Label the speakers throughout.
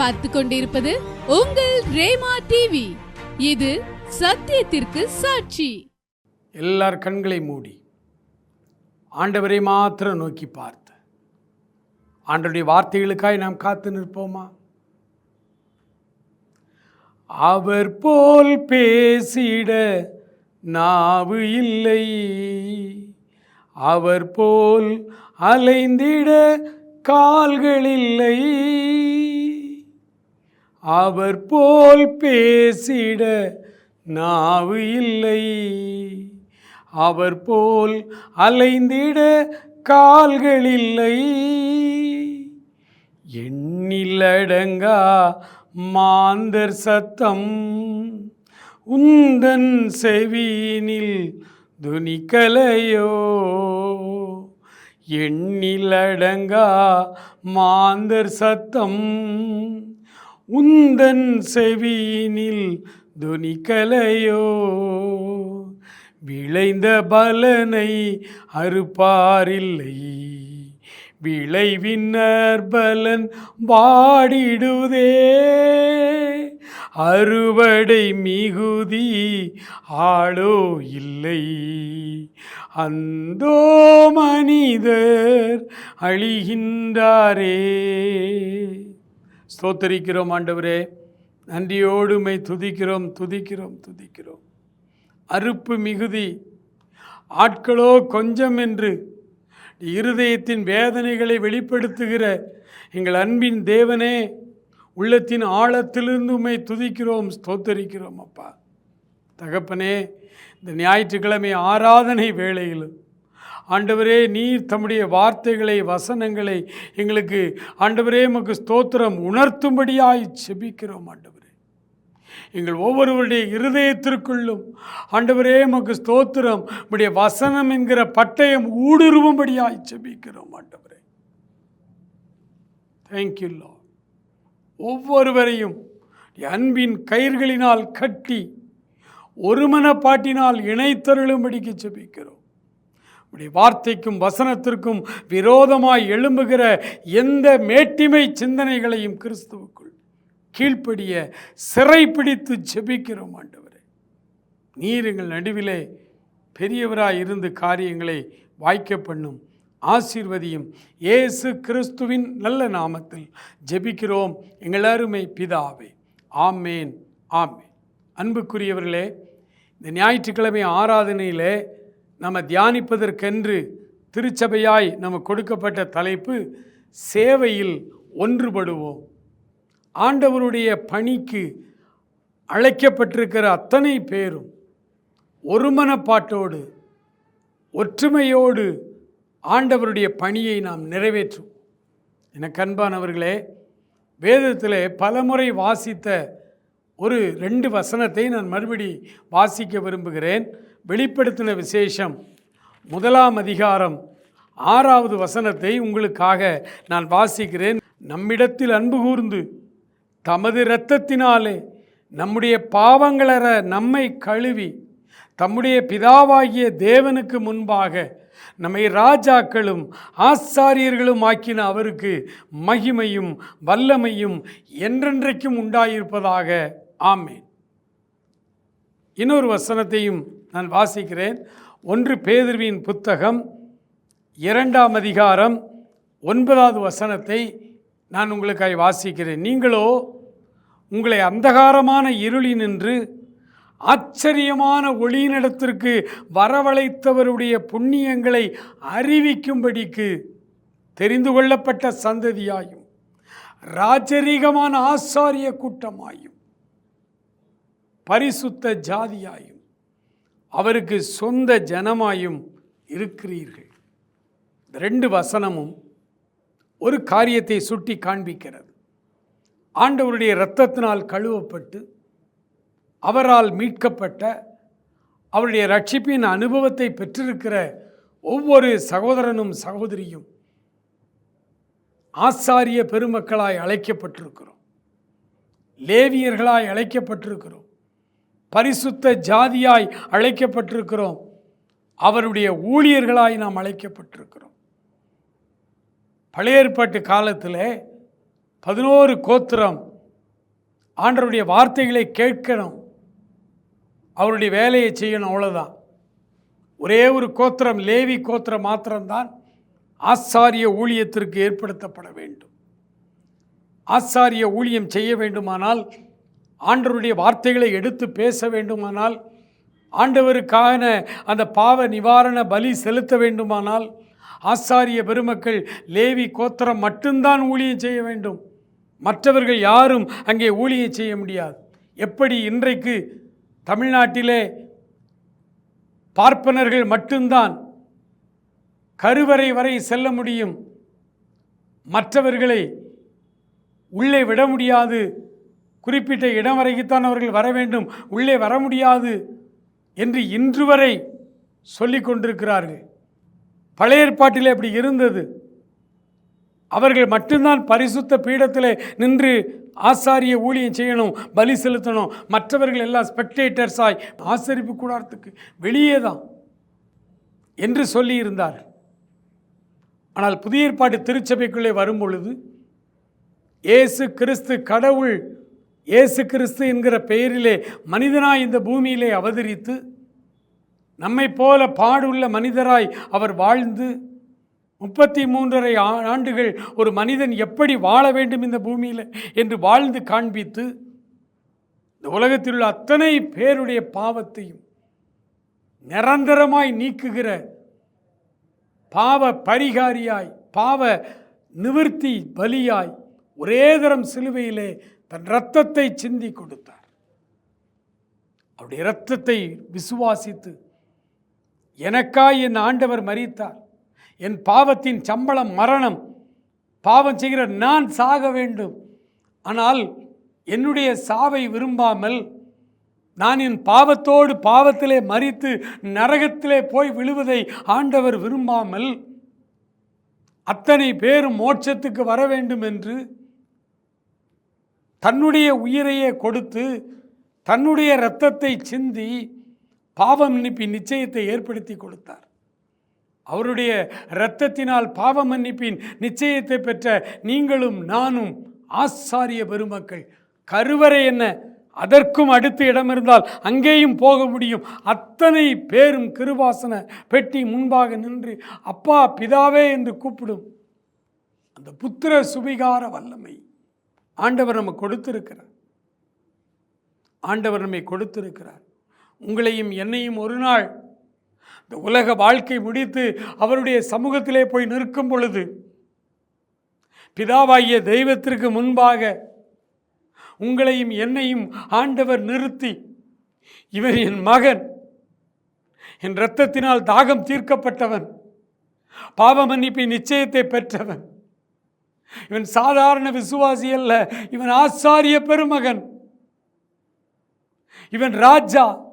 Speaker 1: பார்த்து கொண்டிருப்பது உங்கள் ரேமா டிவி இது சத்தியத்திற்கு சாட்சி.
Speaker 2: எல்லார் கண்களை மூடி ஆண்டவரை மாத்திரம் நோக்கி பார்த்து ஆண்டவருடைய வார்த்தைகளுக்காய் நாம் காத்து நிற்போமா? அவர் போல் பேசிட நாவு இல்லை. அவர் போல் அலைந்திட கால்கள் இல்லை. அவர் போல் பேசிட நாவு இல்லை. அவர் போல் அலைந்திட கால்கள் இல்லை. எண்ணிலடங்கா மாந்தர் சத்தம் உந்தன் செவியினில் துணிக்கலையோ? எண்ணிலடங்கா மாந்தர் சத்தம் உந்தன் செவியினில் துணிக்கலையோ? விளைந்த பலனை அறுப்பாரில்லை. விளைவின்னர் பலன் வாடிடுதே. அறுவடை மிகுதி ஆளோ இல்லை. அந்தோ மனிதர் அழிகின்றாரே. ஸ்தோத்தரிக்கிறோம் ஆண்டவரே. நன்றியோடுமை துதிக்கிறோம் துதிக்கிறோம் துதிக்கிறோம். அறுப்பு மிகுதி ஆட்களோ கொஞ்சம் என்று இருதயத்தின் வேதனைகளை வெளிப்படுத்துகிற எங்கள் அன்பின் தேவனே உள்ளத்தின் ஆழத்திலிருந்து துதிக்கிறோம் ஸ்தோத்தரிக்கிறோம் அப்பா. தகப்பனே இந்த ஞாயிற்றுக்கிழமை ஆராதனை வேளையிலும் ஆண்டவரே நீர் தம்முடைய வார்த்தைகளை வசனங்களை எங்களுக்கு ஆண்டவரே உமக்கு ஸ்தோத்திரம் உணர்த்தும்படியாய் செபிக்கிறோம் ஆண்டவரே. எங்கள் ஒவ்வொருவருடைய இருதயத்திற்குள்ளும் ஆண்டவரே உமக்கு ஸ்தோத்திரம் உடைய வசனம் என்கிற பட்டயம் ஊடுருவும்படியாய் செபிக்கிறோம் ஆண்டவரே. தேங்க்யூ லா ஒவ்வொருவரையும் அன்பின் கயிர்களினால் கட்டி ஒருமனப்பாட்டினால் இணைத்தருளும்படிக்கு செபிக்கிறோம். உடைய வார்த்தைக்கும் வசனத்திற்கும் விரோதமாய் எழும்புகிற எந்த மேட்டிமை சிந்தனைகளையும் கிறிஸ்துவுக்குள் கீழ்ப்படிய சிறைப்பிடித்து செபிக்கிறோம் ஆண்டவரே. நீர் எங்கள் நடுவிலே பெரியவராய் இருந்து காரியங்களை வாய்க்க பண்ணும் ஆசீர்வதியும் இயேசு கிறிஸ்துவின் நல்ல நாமத்தில் ஜெபிக்கிறோம். எங்கள் அருமை பிதாவே. ஆமேன் ஆமேன். அன்புக்குரியவர்களே இந்த ஞாயிற்றுக்கிழமை ஆராதனையிலே நம்ம தியானிப்பதற்கென்று திருச்சபையாய் நமக்கு கொடுக்கப்பட்ட தலைப்பு சேவையில் ஒன்றுபடுவோம். ஆண்டவருடைய பணிக்கு அழைக்கப்பட்டிருக்கிற அத்தனை பேரும் ஒருமனப்பாட்டோடு ஒற்றுமையோடு ஆண்டவருடைய பணியை நாம் நிறைவேற்றும் எனக்கு அன்பானவர்களே வேதத்தில் பலமுறை வாசித்த ஒரு ரெண்டு வசனத்தை நான் மறுபடி வாசிக்க விரும்புகிறேன். வெளிப்படுத்தின விசேஷம். முதலாம் அதிகாரம் ஆறாவது வசனத்தை உங்களுக்காக நான் வாசிக்கிறேன். நம்மிடத்தில் அன்பு கூர்ந்து தமது இரத்தத்தினாலே நம்முடைய பாவங்களற நம்மை கழுவி தம்முடைய பிதாவாகிய தேவனுக்கு முன்பாக நம்மை ராஜாக்களும் ஆசாரியர்களும் ஆக்கின அவருக்கு மகிமையும் வல்லமையும் என்றென்றைக்கும் உண்டாயிருப்பதாக. ஆமேன். இன்னொரு வசனத்தையும் நான் வாசிக்கிறேன். ஒன்று பேதுருவின் புத்தகம் இரண்டாம் அதிகாரம் ஒன்பதாவது வசனத்தை நான் உங்களுக்காய் வாசிக்கிறேன். நீங்களோ உங்களை அந்தகாரமான இருளினின்று ஆச்சரியமான ஒளியினிடத்திற்கு வரவழைத்தவருடைய புண்ணியங்களை அறிவிக்கும்படிக்கு தெரிந்து கொள்ளப்பட்ட சந்ததியாயும் ராஜரீகமான ஆசாரிய கூட்டமாயும் பரிசுத்த ஜாதியாயும் அவருக்கு சொந்த ஜனமாயும் இருக்கிறீர்கள். இந்த ரெண்டு வசனமும் ஒரு காரியத்தை சுட்டி காண்பிக்கிறது. ஆண்டவருடைய இரத்தத்தினால் கழுவப்பட்டு அவரால் மீட்கப்பட்ட அவருடைய ரட்சிப்பின் அனுபவத்தை பெற்றிருக்கிற ஒவ்வொரு சகோதரனும் சகோதரியும் ஆசாரிய பெருமக்களாய் அழைக்கப்பட்டிருக்கிறோம். லேவியர்களாய் அழைக்கப்பட்டிருக்கிறோம். பரிசுத்த ஜாதியாய் அழைக்கப்பட்டிருக்கிறோம். அவருடைய ஊழியர்களாய் நாம் அழைக்கப்பட்டிருக்கிறோம். பழைய ஏற்பாட்டு காலத்தில் பதினோரு கோத்திரம் ஆண்டவருடைய வார்த்தைகளை கேட்கணும். அவருடைய வேலையை செய்யணும் அவ்வளோதான் ஒரே ஒரு கோத்திரம் லேவி கோத்திரம் மாத்திரம்தான் ஆசாரிய ஊழியத்திற்கு ஏற்படுத்தப்பட வேண்டும். ஆசாரிய ஊழியம் செய்ய வேண்டுமானால் ஆண்டவருடைய வார்த்தைகளை எடுத்து பேச வேண்டுமானால் ஆண்டவருக்கான அந்த பாவ நிவாரண பலி செலுத்த வேண்டுமானால் ஆசாரிய பெருமக்கள் லேவி கோத்திரம் மட்டும்தான் ஊழியம் செய்ய வேண்டும். மற்றவர்கள் யாரும் அங்கே ஊழியம் செய்ய முடியாது. எப்படி இன்றைக்கு தமிழ்நாட்டிலே பார்ப்பனர்கள் மட்டும்தான் கருவறை வரை செல்ல முடியும் மற்றவர்களை உள்ளே விட முடியாது குறிப்பிட்ட இடம் வரைக்குத்தான் அவர்கள் வர வேண்டும். உள்ளே வர முடியாது என்று இன்று வரை சொல்லி கொண்டிருக்கிறார்கள். பழைய ஏற்பாட்டிலே அப்படி இருந்தது. அவர்கள் மட்டும்தான் பரிசுத்த பீடத்தில் நின்று ஆசாரிய ஊழியம் செய்யணும் பலி செலுத்தணும். மற்றவர்கள் எல்லாம் ஸ்பெக்டேட்டர்ஸாய் ஆசரிப்பு கூடாரத்துக்கு வெளியே தான் என்று சொல்லியிருந்தார் ஆனால் புதிய ஏற்பாட்டு திருச்சபைக்குள்ளே வரும் பொழுது இயேசு கிறிஸ்து கடவுள் இயேசு கிறிஸ்து என்கிற பெயரிலே மனிதனாய் இந்த பூமியிலே அவதரித்து நம்மை போல பாடுள்ள மனிதராய் அவர் வாழ்ந்து முப்பத்தி மூன்றரை ஆண்டுகள் ஒரு மனிதன் எப்படி வாழ வேண்டும் இந்த பூமியில் என்று வாழ்ந்து காண்பித்து இந்த உலகத்தில் உள்ள அத்தனை பேருடைய பாவத்தையும் நிரந்தரமாய் நீக்குகிற பாவ பரிகாரியாய் பாவ நிவிர்த்தி பலியாய் ஒரே தரம் சிலுவையிலே தன் இரத்தத்தை சிந்தி கொடுத்தார். அவருடைய இரத்தத்தை விசுவாசித்து எனக்காய் என் ஆண்டவர் மறித்தார் என் பாவத்தின் சம்பளம் மரணம் பாவம் செய்கிற நான் சாக வேண்டும். ஆனால் என்னுடைய சாவை விரும்பாமல் நான் என் பாவத்தோடு பாவத்திலே மறித்து நரகத்திலே போய் விழுவதை ஆண்டவர் விரும்பாமல் அத்தனை பேரும் மோட்சத்துக்கு வர வேண்டும் என்று தன்னுடைய உயிரையே கொடுத்து தன்னுடைய இரத்தத்தை சிந்தி பாவம் மன்னிப்பின் நிச்சயத்தை ஏற்படுத்தி கொடுத்தார். அவருடைய இரத்தத்தினால் பாவ மன்னிப்பின் நிச்சயத்தை பெற்ற நீங்களும் நானும் ஆசாரிய பெருமக்கள். கருவறை என்ன? அதற்கும் அடுத்த இடம் இருந்தால் அங்கேயும் போக முடியும். அத்தனை பேரும் கிருவாசன பெட்டி முன்பாக நின்று அப்பா பிதாவே என்று கூப்பிடும் அந்த புத்திர சுபிகார வல்லமை. ஆண்டவர் நம்ம கொடுத்திருக்கிறார். ஆண்டவர் நம்மை கொடுத்திருக்கிறார். உங்களையும் என்னையும் ஒரு நாள் இந்த உலக வாழ்க்கை முடித்து அவருடைய சமூகத்திலே போய் நிற்கும் பொழுது பிதாவாகிய தெய்வத்திற்கு முன்பாக உங்களையும் என்னையும் ஆண்டவர் நிறுத்தி இவர் என் மகன். என் இரத்தத்தினால் தாகம் தீர்க்கப்பட்டவன். பாவ மன்னிப்பின் நிச்சயத்தை பெற்றவன். இவன் சாதாரண விசுவாசி அல்ல. இவன் ஆசாரிய பெருமகன். இவன் ராஜா.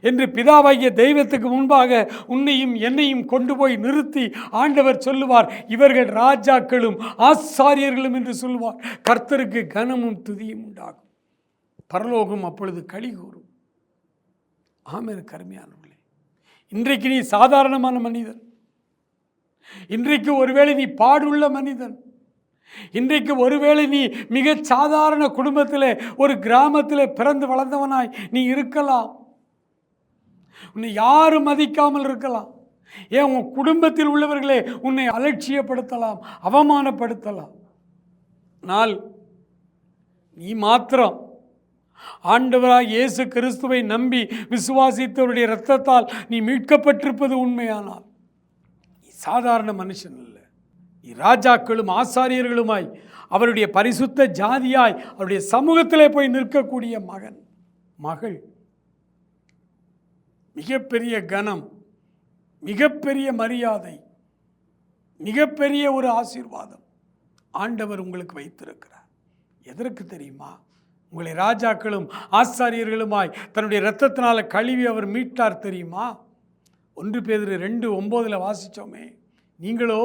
Speaker 2: என்று பிதாவாகிய தெய்வத்துக்கு முன்பாக உன்னையும் என்னையும் கொண்டு போய் நிறுத்தி ஆண்டவர் சொல்லுவார். இவர்கள் ராஜாக்களும் ஆசாரியர்களும் என்று சொல்லுவார். கர்த்தருக்கு கனமும் துதியும் உண்டாகும். பரலோகம் அப்பொழுது களி கூறும். ஆமென் கருமையானவர்களே. இன்றைக்கு நீ சாதாரணமான மனிதன். இன்றைக்கு ஒருவேளை நீ பாடுள்ள மனிதன். இன்றைக்கு ஒருவேளை நீ மிகச் சாதாரண குடும்பத்தில் ஒரு கிராமத்தில் பிறந்து வளர்ந்தவனாய் நீ இருக்கலாம். உன்னை யாரும் மதிக்காமல் இருக்கலாம். ஏன் உன் குடும்பத்தில் உள்ளவர்களே உன்னை அலட்சியப்படுத்தலாம் அவமானப்படுத்தலாம். ஆனால் நீ மாத்திரம். ஆண்டவராக இயேசு கிறிஸ்துவை நம்பி விசுவாசித்தவருடைய இரத்தத்தால் நீ மீட்கப்பட்டிருப்பது உண்மையானால். சாதாரண மனுஷன் இல்லை ராஜாக்களும் ஆசாரியர்களுமாய் அவருடைய பரிசுத்த ஜாதியாய் அவருடைய சமூகத்திலே போய் நிற்கக்கூடிய மகன். மகள். மிகப்பெரிய கனம் மிகப்பெரிய மரியாதை மிகப்பெரிய ஒரு ஆசீர்வாதம். ஆண்டவர் உங்களுக்கு வைத்திருக்கிறார். எதற்கு தெரியுமா? உங்களை ராஜாக்களும் ஆசாரியர்களுமாய் தன்னுடைய இரத்தத்தினால் கழுவி அவர் மீட்டார் தெரியுமா? ஒன்று பேர் ரெண்டு ஒம்போதில் வாசித்தோமே நீங்களோ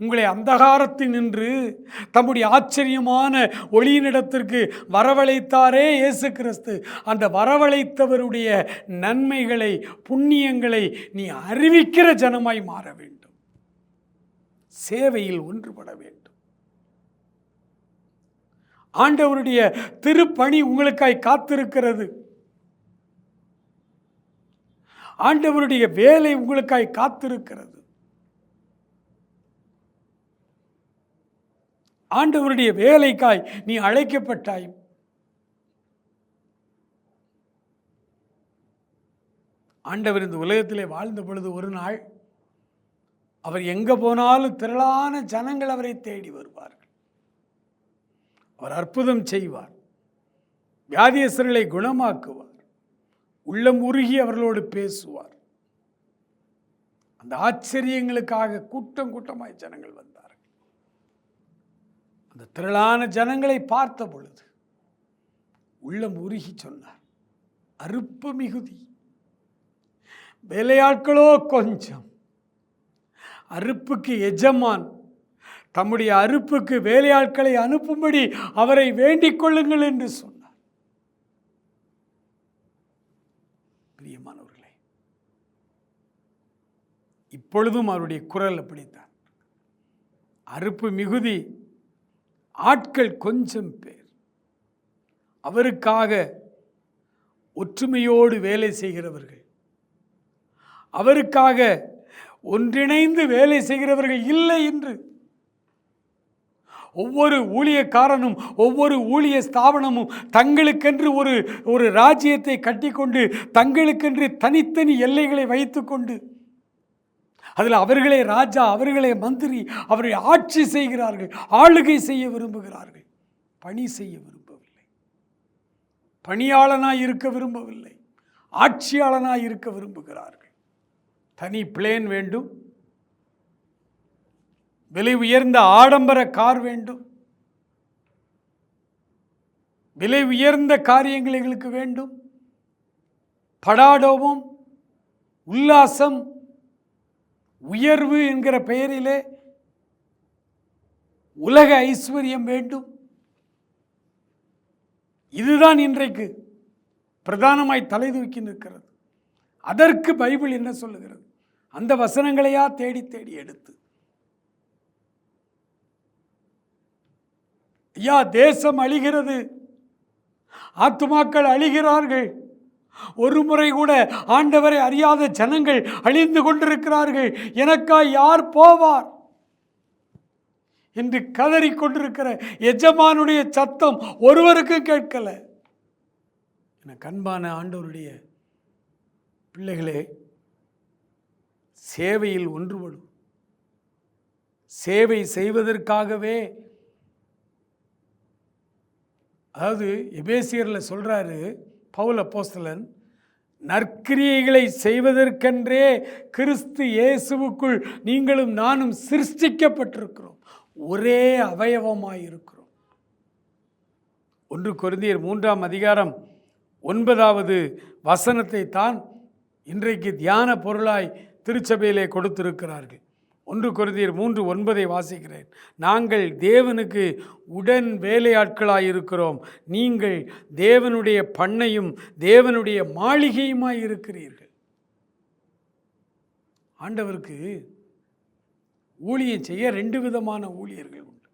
Speaker 2: உங்களை அந்தகாரத்தில் நின்று தம்முடைய ஆச்சரியமான ஒளியினிடத்திற்கு வரவழைத்தாரே இயேசு கிறிஸ்து அந்த வரவழைத்தவருடைய நன்மைகளை புண்ணியங்களை நீ அறிவிக்கிற ஜனமாய் மாற வேண்டும். சேவையில் ஒன்றுபட வேண்டும். ஆண்டவருடைய திருப்பணி உங்களுக்காய் காத்திருக்கிறது. ஆண்டவருடைய வேலை உங்களுக்காய் காத்திருக்கிறது. ஆண்டவருடைய வேலைக்காய் நீ அழைக்கப்பட்டாய். ஆண்டவர் இந்த உலகத்திலே வாழ்ந்த பொழுது ஒரு நாள் அவர் எங்கே போனாலும் திரளான ஜனங்கள் அவரை தேடி வருவார்கள். அவர் அற்புதம் செய்வார். வியாதியஸ்தர்களை குணமாக்குவார். உள்ளம் உருகி அவர்களோடு பேசுவார். அந்த ஆச்சரியங்களுக்காக கூட்டம் கூட்டமாய் ஜனங்கள் வந்தார்கள். அந்த திரளான ஜனங்களை பார்த்த பொழுது உள்ளம் உருகி சொன்னார் அறுப்பு மிகுதி. வேலையாட்களோ கொஞ்சம். அறுப்புக்கு எஜமான் தம்முடைய அறுப்புக்கு வேலையாட்களை அனுப்பும்படி அவரை வேண்டிக் கொள்ளுங்கள் என்று சொன்னார். இப்பொழுதும் அவருடைய குரல் அப்படித்தான். அறுப்பு மிகுதி ஆட்கள் கொஞ்சம் பேர். அவருக்காக ஒற்றுமையோடு வேலை செய்கிறவர்கள். அவருக்காக ஒன்றிணைந்து வேலை செய்கிறவர்கள் இல்லை என்று. ஒவ்வொரு ஊழியக்காரனும் ஒவ்வொரு ஊழிய ஸ்தாபனமும் தங்களுக்கென்று ஒரு ஒரு ராஜ்யத்தை கட்டிக்கொண்டு தங்களுக்கென்று தனித்தனி எல்லைகளை வைத்துக்கொண்டு அதில் அவர்களே ராஜா அவர்களே மந்திரி அவரை ஆட்சி செய்கிறார்கள் ஆளுகை செய்ய விரும்புகிறார்கள். பணி செய்ய விரும்பவில்லை. பணியாளனாக இருக்க விரும்பவில்லை. ஆட்சியாளனாக இருக்க விரும்புகிறார்கள். தனி பிளேன் வேண்டும். விலை உயர்ந்த ஆடம்பர கார் வேண்டும். விலை உயர்ந்த காரியங்கள் எங்களுக்கு வேண்டும். படாடோபம் உல்லாசம் உயர்வு என்கிற பெயரிலே உலக ஐஸ்வர்யம் வேண்டும். இதுதான் இன்றைக்கு பிரதானமாய் தலை தூக்கி நிற்கிறது. அதற்கு பைபிள் என்ன சொல்லுகிறது? அந்த வசனங்களையா தேடி தேடி எடுத்து. ஐயா தேசம் அழிகிறது. ஆத்துமாக்கள் அழிகிறார்கள். ஒரு முறை கூட ஆண்டவரை அறியாத ஜனங்கள் அழிந்து கொண்டிருக்கிறார்கள். எனக்கா யார் போவார்? என்று கதறிக் கொண்டிருக்கிற எஜமானுடைய சத்தம் ஒருவருக்கும் கேட்கல. எனக்கு கண்பான ஆண்டவருடைய பிள்ளைகளே சேவையில் ஒன்றுபடும். சேவை செய்வதற்காகவே. அதாவது எபேசியரில் சொல்கிறாரு பவுல் அப்போஸ்தலன் நற்கிரியைகளை செய்வதற்கென்றே கிறிஸ்து இயேசுவுக்குள் நீங்களும் நானும் சிருஷ்டிக்கப்பட்டிருக்கிறோம். ஒரே அவயவமாயிருக்கிறோம் ஒன்று குருந்தியர் மூன்றாம் அதிகாரம் ஒன்பதாவது வசனத்தை தான் இன்றைக்கு தியான பொருளாய் திருச்சபையிலே கொடுத்திருக்கிறார்கள். ஒன்று கொரிந்தியர் மூன்று ஒன்பதை வாசிக்கிறேன். நாங்கள் தேவனுக்கு உடன் வேலையாட்களாக இருக்கிறோம் நீங்கள் தேவனுடைய பண்ணையும் தேவனுடைய மாளிகையுமாய் இருக்கிறீர்கள். ஆண்டவருக்கு ஊழியம் செய்ய ரெண்டு விதமான ஊழியர்கள் உண்டு.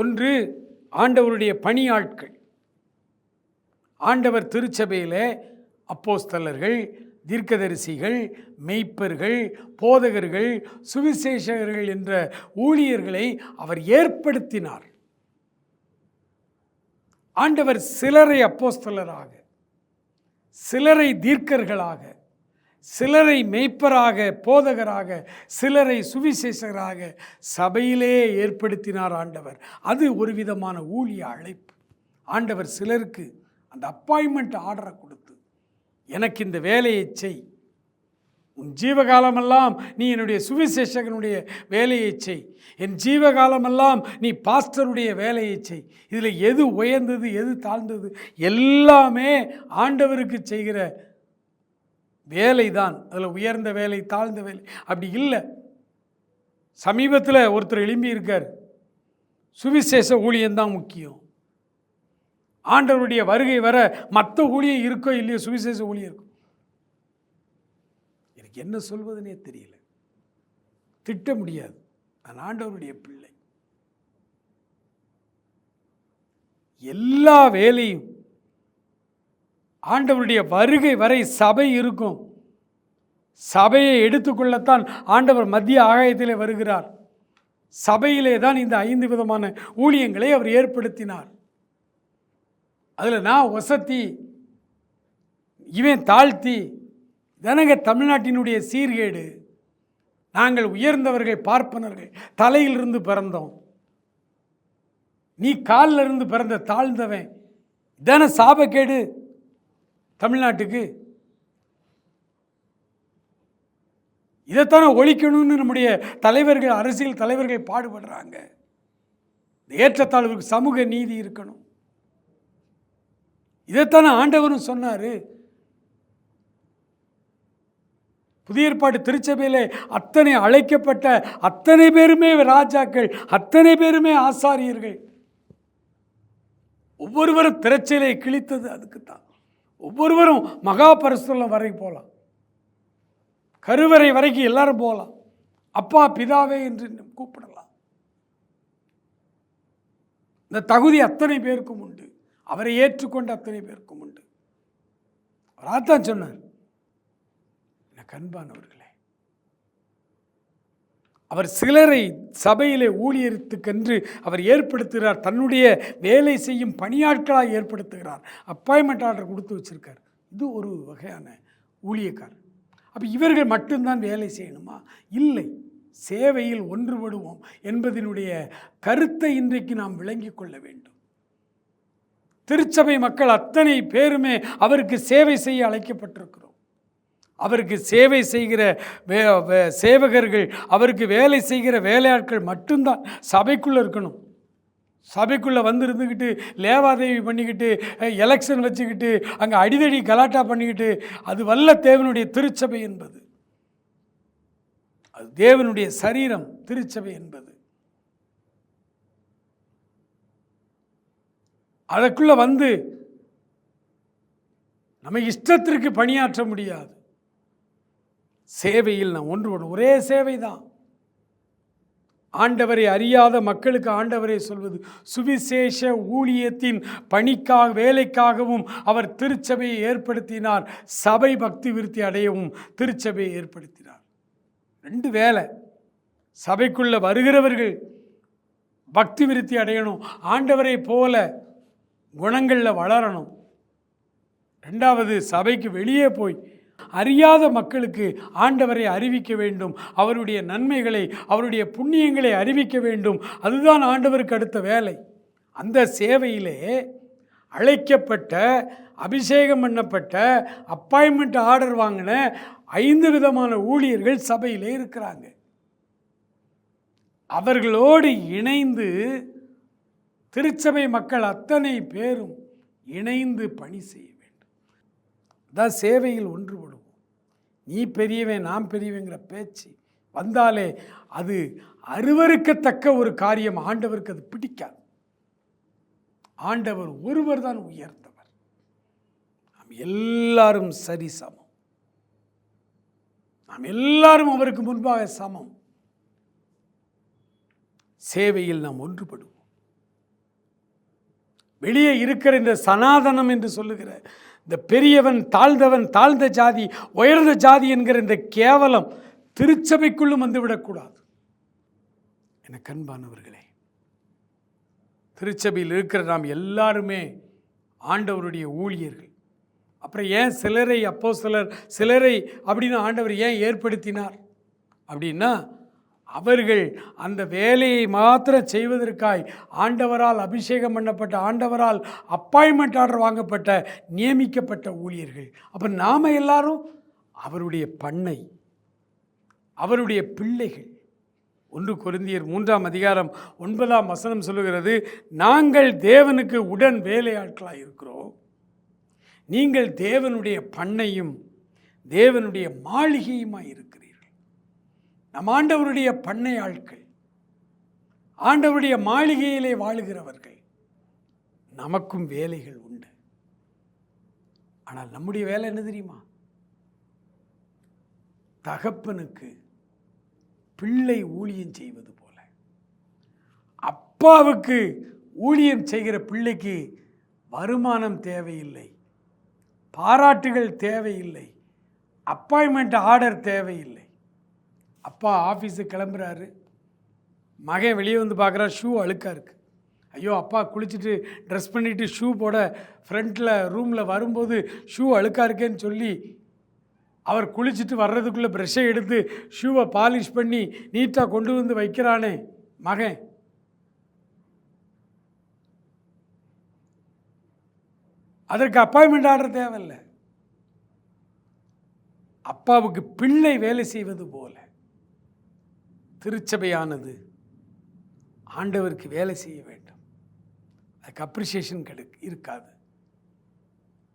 Speaker 2: ஒன்று ஆண்டவருடைய பணியாட்கள். ஆண்டவர் திருச்சபையில் அப்போஸ்தலர்கள் தீர்க்கதரிசிகள் மெய்ப்பர்கள் போதகர்கள் சுவிசேஷகர்கள் என்ற ஊழியர்களை அவர் ஏற்படுத்தினார். ஆண்டவர் சிலரை அப்போஸ்தலராக சிலரை தீர்க்கர்களாக சிலரை மெய்ப்பராக போதகராக சிலரை சுவிசேஷகராக சபையிலே ஏற்படுத்தினார் ஆண்டவர். அது ஒரு விதமான ஊழிய அழைப்பு. ஆண்டவர் சிலருக்கு அந்த அப்பாயின்மெண்ட் ஆர்டரை கொடுத்தார். எனக்கு இந்த வேலையை செய். உன் ஜீவகாலமெல்லாம் நீ என்னுடைய சுவிசேஷகனுடைய வேலையை செய். என் ஜீவகாலமெல்லாம் நீ பாஸ்டருடைய வேலையை செய். இதில் எது உயர்ந்தது எது தாழ்ந்தது எல்லாமே ஆண்டவருக்கு செய்கிற வேலை தான் அதில் உயர்ந்த வேலை தாழ்ந்த வேலை. அப்படி இல்லை. சமீபத்தில் ஒருத்தர் எழும்பியிருக்கார். சுவிசேஷ ஊழியம்தான் முக்கியம். ஆண்டவருடைய வருகை வர மற்ற ஊழியம் இருக்கோ இல்லையோ சுவிசேஷ ஊழியம் இருக்கும் எனக்கு என்ன சொல்வதுனே தெரியல. திட்ட முடியாது. நான் ஆண்டவருடைய பிள்ளை. எல்லா வேலையும் ஆண்டவருடைய வருகை வரை சபை இருக்கும். சபையை எடுத்துக்கொள்ளத்தான் ஆண்டவர் மத்திய ஆகாயத்திலே வருகிறார். சபையிலே தான் இந்த ஐந்து விதமான ஊழியங்களை அவர் ஏற்படுத்தினார். அதில் நான் வசத்தி இவன் தாழ்த்தி தானங்க தமிழ்நாட்டினுடைய சீர்கேடு. நாங்கள் உயர்ந்தவர்கள் பார்ப்பனர்கள் தலையிலிருந்து பிறந்தோம். நீ காலில் இருந்து பிறந்த தாழ்ந்தவன் இதான சாபக்கேடு தமிழ்நாட்டுக்கு. இதைத்தானே ஒழிக்கணும்னு நம்முடைய தலைவர்கள் அரசியல் தலைவர்கள் பாடுபடுறாங்க. ஏற்றத்தாழ்வுக்கு சமூக நீதி இருக்கணும். இதைத்தானே ஆண்டவரும் சொன்னார். புதிய ஏற்பாடு திருச்சபையில் அத்தனை அழைக்கப்பட்ட அத்தனை பேருமே ராஜாக்கள் அத்தனை பேருமே ஆசாரியர்கள். ஒவ்வொருவரும் திரைச்சலை கிழித்தது அதுக்கு தான் ஒவ்வொருவரும் மகா பரிசுலம் வரைக்கும் போகலாம் கருவறை வரைக்கும் எல்லாரும் போகலாம் அப்பா பிதாவே என்று கூப்பிடலாம். இந்த தகுதி அத்தனை பேருக்கும் உண்டு. அவரை ஏற்றுக்கொண்ட அத்தனை பேருக்கும் உண்டு. அவராத்தான் சொன்னார் எனக்கு அன்பானவர்களே அவர் சிலரை சபையிலே ஊழியத்துக்கென்று அவர் ஏற்படுத்துகிறார் தன்னுடைய வேலை செய்யும் பணியாட்களாக ஏற்படுத்துகிறார் அப்பாயின்மெண்ட் ஆர்டர் கொடுத்து வச்சிருக்கார். இது ஒரு வகையான ஊழியக்கார் அப்போ இவர்கள் மட்டும்தான் வேலை செய்யணுமா? இல்லை சேவையில் ஒன்றுபடுவோம் என்பதனுடைய கருத்தை இன்றைக்கு நாம் விளங்கிக் கொள்ள வேண்டும். திருச்சபை மக்கள் அத்தனை பேருமே அவருக்கு சேவை செய்ய அழைக்கப்பட்டிருக்கிறோம். அவருக்கு சேவை செய்கிற வே வே- சேவகர்கள் அவருக்கு வேலை செய்கிற வேலையாட்கள் மட்டும்தான் சபைக்குள்ளே இருக்கணும். சபைக்குள்ளே வந்து இருந்துக்கிட்டு லேவாதேவி பண்ணிக்கிட்டு எலெக்ஷன் வச்சுக்கிட்டு அங்கே அடிதடி கலாட்டா பண்ணிக்கிட்டு அது வல்ல தேவனுடைய திருச்சபை என்பது. அது தேவனுடைய சரீரம் திருச்சபை என்பது. அதற்குள்ளே வந்து நம்ம இஷ்டத்திற்கு பணியாற்ற முடியாது. சேவையில் நான் ஒன்று ஒன்று ஒரே சேவை தான் ஆண்டவரை அறியாத மக்களுக்கு ஆண்டவரை சொல்வது சுவிசேஷ ஊழியத்தின் பணிக்காக வேலைக்காகவும் அவர் திருச்சபையை ஏற்படுத்தினார். சபை பக்தி விருத்தி அடையவும் திருச்சபையை ஏற்படுத்தினார். ரெண்டு வேலை. சபைக்குள்ளே வருகிறவர்கள் பக்தி விருத்தி அடையணும். ஆண்டவரை போல குணங்களில் வளரணும். ரெண்டாவது சபைக்கு வெளியே போய் அறியாத மக்களுக்கு ஆண்டவரை அறிவிக்க வேண்டும். அவருடைய நன்மைகளை அவருடைய புண்ணியங்களை அறிவிக்க வேண்டும். அதுதான் ஆண்டவருக்கு அடுத்த வேலை. அந்த சேவையிலே அழைக்கப்பட்ட அபிஷேகம் பண்ணப்பட்ட அப்பாயின்மெண்ட் ஆர்டர் வாங்கின ஐந்து விதமான ஊழியர்கள் சபையிலே இருக்கிறாங்க. அவர்களோடு இணைந்து திருச்சபை மக்கள் அத்தனை பேரும் இணைந்து பணி செய்ய வேண்டும். அதான் சேவையில் ஒன்றுபடுவோம். நீ பெரியவன் நாம் பெரியவங்கிற பேச்சு வந்தாலே அது அருவருக்கத்தக்க ஒரு காரியம். ஆண்டவருக்கு அது பிடிக்காது. ஆண்டவர் ஒருவர் தான் உயர்ந்தவர். நாம் எல்லாரும் சரி சமம். நாம் எல்லாரும் அவருக்கு முன்பாக சமம். சேவையில் நாம் ஒன்றுபடுவோம். வெளியே இருக்கிற இந்த சனாதனம் என்று சொல்லுகிற இந்த பெரியவன் தாழ்ந்தவன் தாழ்ந்த ஜாதி உயர்ந்த ஜாதி என்கிற இந்த கேவலம் திருச்சபைக்குள்ளும் வந்துவிடக்கூடாது என கண்பானவர்களே திருச்சபையில் இருக்கிற நாம் எல்லாருமே ஆண்டவருடைய ஊழியர்கள். அப்புறம் ஏன் சிலரை அப்போ சிலர் சிலரை அப்படின்னு ஆண்டவர் ஏன் ஏற்படுத்தினார்? அப்படின்னா அவர்கள் அந்த வேலையை மாத்திரம் செய்வதற்காய் ஆண்டவரால் அபிஷேகம் பண்ணப்பட்ட ஆண்டவரால் அப்பாயின்மெண்ட் ஆர்டர் வாங்கப்பட்ட நியமிக்கப்பட்ட ஊழியர்கள். அப்போ நாம் எல்லாரும் அவருடைய பண்ணை அவருடைய பிள்ளைகள். ஒன்று குருந்தியர் மூன்றாம் அதிகாரம் ஒன்பதாம் வசனம் சொல்லுகிறது நாங்கள் தேவனுக்கு உடன் வேலையாட்களாக இருக்கிறோம். நீங்கள் தேவனுடைய பண்ணையும் தேவனுடைய மாளிகையுமாய் இருக்கிறோம் நம் ஆண்டவருடைய பண்ணை ஆட்கள் ஆண்டவருடைய மாளிகையிலே வாழுகிறவர்கள் நமக்கும் வேலைகள் உண்டு. ஆனால் நம்முடைய வேலை என்ன தெரியுமா? தகப்பனுக்கு பிள்ளை ஊழியம் செய்வது போல. அப்பாவுக்கு ஊழியம் செய்கிற பிள்ளைக்கு வருமானம் தேவையில்லை பாராட்டுகள் தேவையில்லை அப்பாயின்மெண்ட் ஆர்டர் தேவையில்லை. அப்பா ஆஃபீஸுக்கு கிளம்புறாரு. மகன் வெளியே வந்து பார்க்குறா ஷூ அழுக்காக இருக்குது ஐயோ அப்பா குளிச்சுட்டு ட்ரெஸ் பண்ணிவிட்டு ஷூ போட ஃப்ரண்ட்டில் ரூமில் வரும்போது ஷூ அழுக்காக இருக்கேன்னு சொல்லி அவர் குளிச்சுட்டு வர்றதுக்குள்ளே ப்ரெஷ்ஷை எடுத்து ஷூவை பாலிஷ் பண்ணி நீட்டாக கொண்டு வந்து வைக்கிறானே மகன். அதற்கு அப்பாயின்மெண்ட் ஆர்டர் தேவையில்லை. அப்பாவுக்கு பிள்ளை வேலை செய்வது போல. திருச்சபையானது ஆண்டவருக்கு வேலை செய்ய வேண்டும். அதுக்கு அப்ரிசியேஷன் கிடை இருக்காது.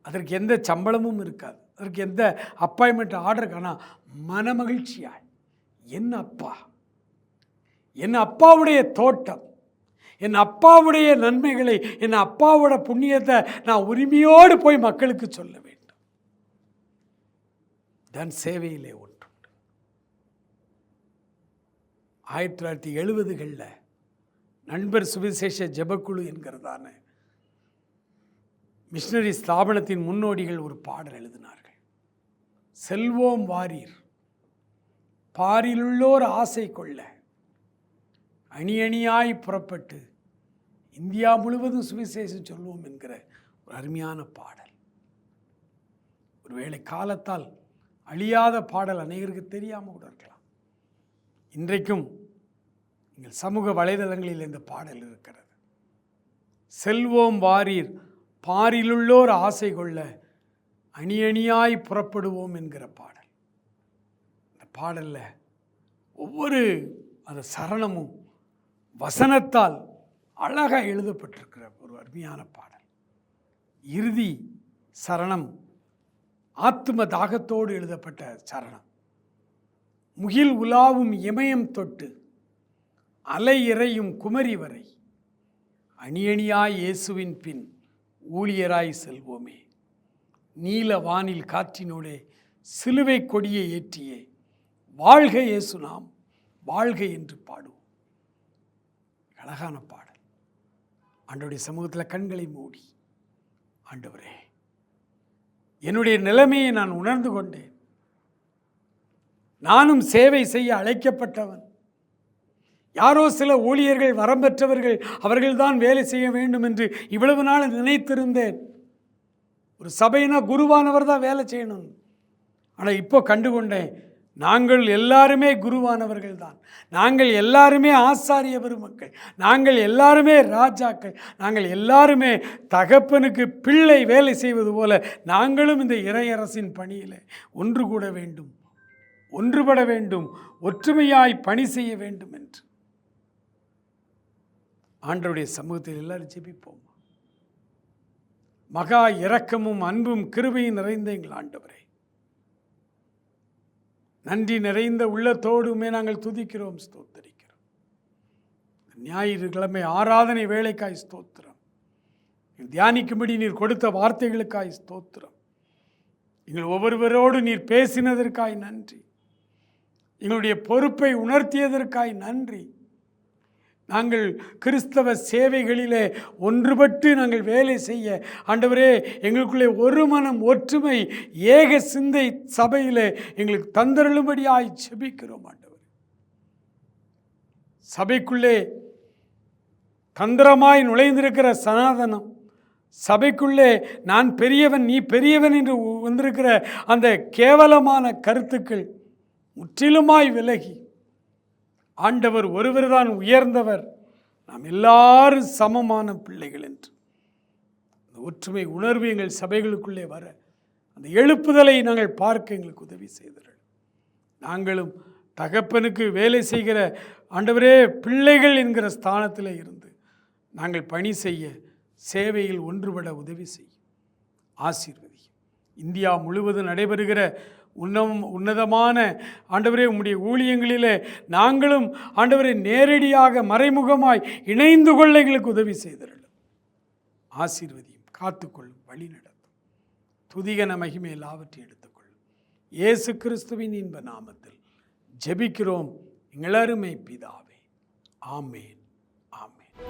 Speaker 2: அதற்கு எந்த சம்பளமும் இருக்காது. அதற்கு எந்த அப்பாயின்மெண்ட் ஆர்டர் ஆனால் மனமகிழ்ச்சியாய். என் அப்பா. என் அப்பாவுடைய தோட்டம். என் அப்பாவுடைய நன்மைகளை என் அப்பாவோட புண்ணியத்தை நான் உரிமையோடு போய் மக்களுக்கு சொல்ல வேண்டும். தன் சேவையிலே ஆயிரத்தி தொள்ளாயிரத்தி எழுபதுகளில் நண்பர் சுவிசேஷ ஜெபக்குழு என்கிறதான மிஷினரி ஸ்தாபனத்தின் முன்னோடிகள் ஒரு பாடல் எழுதினார்கள். செல்வோம் வாரீர் பாரிலுள்ளோர் ஆசை கொள்ள அணி அணியாய் புறப்பட்டு இந்தியா முழுவதும் சுவிசேஷம் சொல்வோம் என்கிற ஒரு அருமையான பாடல். ஒருவேளை காலத்தால் அழியாத பாடல் அநேகருக்கு தெரியாமல் கூட இருக்கலாம். இன்றைக்கும் எங்கள் சமூக வலைதளங்களில் இந்த பாடல் இருக்கிறது. செல்வோம் வாரீர் பாரிலுள்ளோர் ஆசை கொள்ள அணி அணியாய் புறப்படுவோம் என்கிற பாடல். இந்த பாடலில் ஒவ்வொரு அந்த சரணமும் வசனத்தால் அழகாக எழுதப்பட்டிருக்கிற ஒரு அருமையான பாடல். இறுதி சரணம் ஆத்ம தாகத்தோடு எழுதப்பட்ட சரணம். முகில் உலாவும் இமயம் தொட்டு அலை இறையும் குமரி வரை. அணியணியாய் இயேசுவின் பின் ஊழியராய் செல்வோமே. நீல வானில் காற்றினோடே சிலுவை கொடியை ஏற்றியே. வாழ்க இயேசு நாம் வாழ்க என்று பாடுவோம். அழகான பாடல். ஆண்டவருடைய சமூகத்தில் கண்களை மூடி. ஆண்டவரே என்னுடைய நிலைமையை நான் உணர்ந்து கொண்டேன். நானும் சேவை செய்ய அழைக்கப்பட்டவன். யாரோ சில ஊழியர்கள் வரம்பெற்றவர்கள் அவர்கள்தான் வேலை செய்ய வேண்டும் என்று இவ்வளவு நாள் நினைத்திருந்தேன். ஒரு சபையினா குருவானவர் தான் வேலை செய்யணும். ஆனால் இப்போ கண்டுகொண்டேன் நாங்கள் எல்லாருமே குருவானவர்கள் தான் நாங்கள் எல்லாருமே ஆசாரிய பெருமக்கள். நாங்கள் எல்லாருமே ராஜாக்கள். நாங்கள் எல்லாருமே தகப்பனுக்கு பிள்ளை வேலை செய்வது போல நாங்களும் இந்த இறையரசின் பணியில் ஒன்று கூட வேண்டும். ஒன்றுபட வேண்டும் ஒற்றுமையாய் பணி செய்ய வேண்டும் என்று. ஆண்டருடைய சமூகத்தில் எல்லாரும் ஜெபிப்போம். மகா இரக்கமும் அன்பும் கிருபையும் நிறைந்த எங்கள் ஆண்டவரே. நன்றி நிறைந்த உள்ளத்தோடுமே நாங்கள் துதிக்கிறோம் ஸ்தோத்தரிக்கிறோம். ஞாயிற்றுக்கிழமை ஆராதனை வேலைக்காய் ஸ்தோத்திரம். தியானிக்கும்படி நீர் கொடுத்த வார்த்தைகளுக்காய் ஸ்தோத்திரம். எங்கள் ஒவ்வொருவரோடு நீர் பேசினதற்காய் நன்றி. எங்களுடைய பொறுப்பை உணர்த்தியதற்காய் நன்றி. நாங்கள் கிறிஸ்தவ சேவைகளிலே ஒன்றுபட்டு நாங்கள் வேலை செய்ய ஆண்டவரே எங்களுக்குள்ளே ஒரு மனம் ஒற்றுமை ஏக சிந்தை சபையிலே எங்களுக்கு தந்தருளும்படியாய் செபிக்கிறோம் ஆண்டவர். சபைக்குள்ளே தந்திரமாய் நுழைந்திருக்கிற சனாதனம் சபைக்குள்ளே நான் பெரியவன் நீ பெரியவன் என்று வந்திருக்கிற அந்த கேவலமான கருத்துக்கள் முற்றிலுமாய் விலகி. ஆண்டவர் ஒருவர்தான் உயர்ந்தவர். நாம் எல்லாரும் சமமான பிள்ளைகள் என்று. அந்த ஒற்றுமை உணர்வு எங்கள் சபைகளுக்குள்ளே வர அந்த எழுப்புதலை நாங்கள் பார்க்க எங்களுக்கு உதவி செய்தார்கள் நாங்களும் தகப்பனுக்கு வேலை செய்கிற ஆண்டவரே பிள்ளைகள் என்கிற ஸ்தானத்தில் இருந்து நாங்கள் பணி செய்ய சேவையில் ஒன்றுபட உதவி செய்யும். ஆசீர்வதி இந்தியா முழுவதும் நடைபெறுகிற உன்னம் உன்னதமான ஆண்டவரே உம்முடைய ஊழியங்களிலே நாங்களும் ஆண்டவரை நேரடியாக மறைமுகமாய் இணைந்து கொள்ள எங்களுக்கு உதவி செய்தருளும். ஆசீர்வதியும் காத்துக்கொள்ளும் வழி நடத்தும். துதிகன மகிமை எல்லாவற்றையும் எடுத்துக்கொள்ளும். இயேசு கிறிஸ்துவின் இன்ப நாமத்தில் ஜெபிக்கிறோம். எங்களருமை பிதாவே. ஆமேன். ஆமேன்.